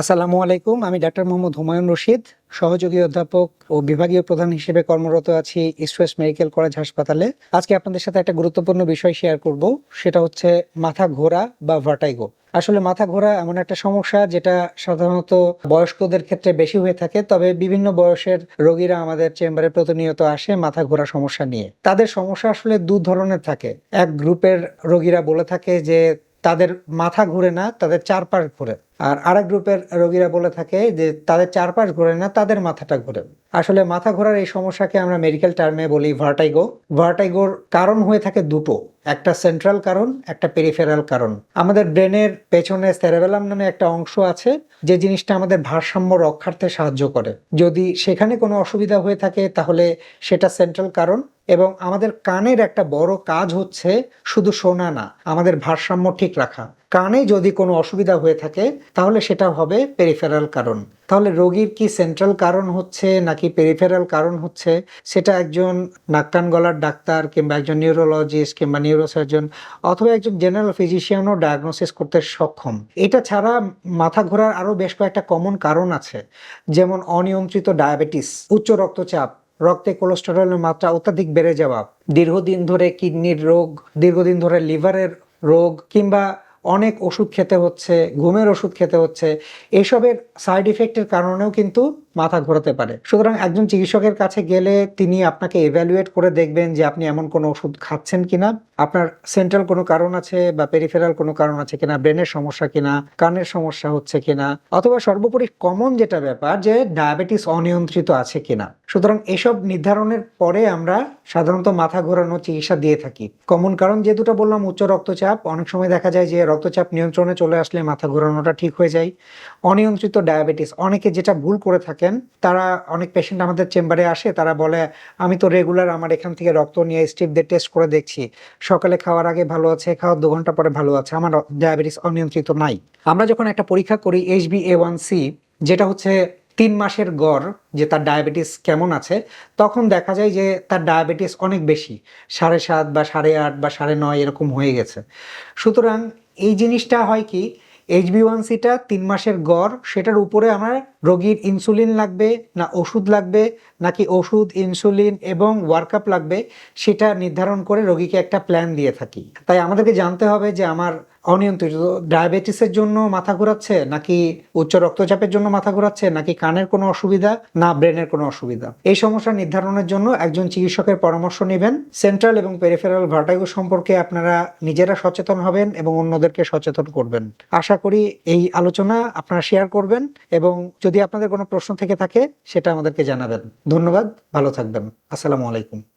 আসসালামু আলাইকুম, আমি ডাক্তার মোহাম্মদ হুমায়ুন রশিদ, সহযোগী অধ্যাপক ও বিভাগীয় প্রধান হিসেবে কর্মরত আছি ইস্ট ওয়েস্ট মেডিকেল কলেজ হাসপাতালে। আজকে আপনাদের সাথে একটা গুরুত্বপূর্ণ বিষয় শেয়ার করব, সেটা হচ্ছে মাথা ঘোরা বা ভার্টাইগো আসলে মাথা ঘোরা এমন একটা সমস্যা যেটা সাধারণত বয়স্কদের ক্ষেত্রে বেশি হয়ে থাকে, তবে বিভিন্ন বয়সের রোগীরা আমাদের চেম্বারে প্রতিনিয়ত আসে মাথা ঘোরা সমস্যা নিয়ে। তাদের সমস্যা আসলে দু ধরনের থাকে। এক গ্রুপের রোগীরা বলে থাকে যে তাদের মাথা ঘুরে না, তাদের চারপাশ ঘুরে। আর আরেক গ্রুপের রোগীরা বলে থাকে যে তাদের চারপাশ ঘুরে না, তাদের মাথাটা ঘুরে। আসলে মাথা ঘোরার এই সমস্যাকে আমরা মেডিকেল টার্মে বলি ভার্টাইগো ভার্টাইগোর কারণ হয়ে থাকে দুটো। একটা সেন্ট্রাল কারণ, একটা পেরিফেরাল কারণ। আমাদের ব্রেনের পেছনে সেরেবেলাম নামে একটা অংশ আছে, যে জিনিসটা আমাদের ভারসাম্য রক্ষার্থে সাহায্য করে। যদি সেখানে কোনো অসুবিধা হয়ে থাকে, তাহলে সেটা সেন্ট্রাল কারণ এবং আমাদের কানের একটা বড় কাজ হচ্ছে শুধু শোনা না, আমাদের ভারসাম্য ঠিক রাখা। কানে যদি কোনো অসুবিধা হয়ে থাকে, তাহলে সেটা হবে পেরিফেরাল কারণ। তাহলে রোগীর কি সেন্ট্রাল কারণ হচ্ছে নাকি পেরিফেরাল কারণ হচ্ছে? সেটা একজন নাকটান গলার ডাক্তার কিংবা একজন নিউরোলজিস্ট কিংবা নিউরোসার্জন অথবা একজন জেনারেল ফিজিশিয়ানও ডায়াগনোসিস করতে সক্ষম। এটা ছাড়া মাথা ঘোরার আরও বেশ কয়েকটা কমন কারণ আছে, যেমন অনিয়ন্ত্রিত ডায়াবেটিস উচ্চ রক্তচাপ, রক্তে কোলেস্টেরলের মাত্রা অত্যাধিক বেড়ে যাওয়া, দীর্ঘদিন ধরে কিডনির রোগ, দীর্ঘদিন ধরে লিভারের রোগ কিংবা অনেক ওষুধ খেতে হচ্ছে ঘুমের ওষুধ খেতে হচ্ছে। এসবের সাইড ইফেক্টের কারণেও কিন্তু মাথা ঘোরাতে পারে। সুতরাং একজন চিকিৎসকের কাছে গেলে তিনি আপনাকে এভ্যালুয়েট করে দেখবেন যে আপনি এমন কোনো ওষুধ খাচ্ছেন কিনা। আপনার সেন্ট্রাল কোনো কারণ আছে বা পেরিফেরাল কোনো কারণ আছে কিনা ব্রেনের সমস্যা কিনা, কানের সমস্যা হচ্ছে কিনা, অথবা সর্বোপরি কমন যেটা ব্যাপার যে ডায়াবেটিস অনিয়ন্ত্রিত আছে কিনা। সুতরাং এসব নির্ধারণের পরে আমরা সাধারণত মাথা ঘোরানো চিকিৎসা দিয়ে থাকি। কমন কারণ যে দুটো বললাম, উচ্চ রক্তচাপ। অনেক সময় দেখা যায় যে রক্তচাপ নিয়ন্ত্রণে চলে আসলে মাথা ঘোরানোটা ঠিক হয়ে যায়। অনিয়ন্ত্রিত ডায়াবেটিস অনেকে যেটা ভুল করে থাকেন, তারা অনেক পেশেন্ট আমাদের চেম্বারে আসে, তারা বলে, আমি তো রেগুলার আমার এখান থেকে রক্ত নিয়ে স্টিপদের টেস্ট করে দেখছি। সকালে খাওয়ার আগে ভালো আছে, খাওয়ার দু ঘণ্টা পরে ভালো আছে, আমার ডায়াবেটিস অনিয়ন্ত্রিত নাই। আমরা যখন একটা পরীক্ষা করি H B A one C যেটা হচ্ছে তিন মাসের গড়, যে তার ডায়াবেটিস কেমন আছে, তখন দেখা যায় যে তার ডায়াবেটিস অনেক বেশি, সাড়ে সাত বা সাড়ে আট বা সাড়ে নয় এরকম হয়ে গেছে। সুতরাং এই জিনিসটা হয় কি এইচ বি ওয়ান সিটা তিন মাসের গড়, সেটার উপরে আমার রোগীর ইনসুলিন লাগবে, না ওষুধ লাগবে, নাকি ওষুধ ইনসুলিন এবং ওয়ার্কআপ লাগবে, সেটা নির্ধারণ করে রোগীকে একটা প্ল্যান দিয়ে থাকি। তাই আমাদেরকে জানতে হবে যে আমার অনিয়ন্ত্রিত? ডায়াবেটিসের জন্য মাথা ঘোরাচ্ছে নাকি উচ্চ রক্তচাপের জন্য মাথা ঘোরাচ্ছে নাকি কানের কোনো অসুবিধা না ব্রেনের কোনো অসুবিধা? এই সমস্যা নির্ধারণের জন্য একজন চিকিৎসকের পরামর্শ নেবেন। সেন্ট্রাল এবং পেরিফেরাল ভার্টাইগো সম্পর্কে আপনারা নিজেরা সচেতন হবেন এবং অন্যদেরকে সচেতন করবেন। আশা করি এই আলোচনা আপনারা শেয়ার করবেন এবং যদি আপনাদের কোনো প্রশ্ন থেকে থাকে, সেটা আমাদেরকে জানাবেন। ধন্যবাদ, ভালো থাকবেন। আসসালামু আলাইকুম।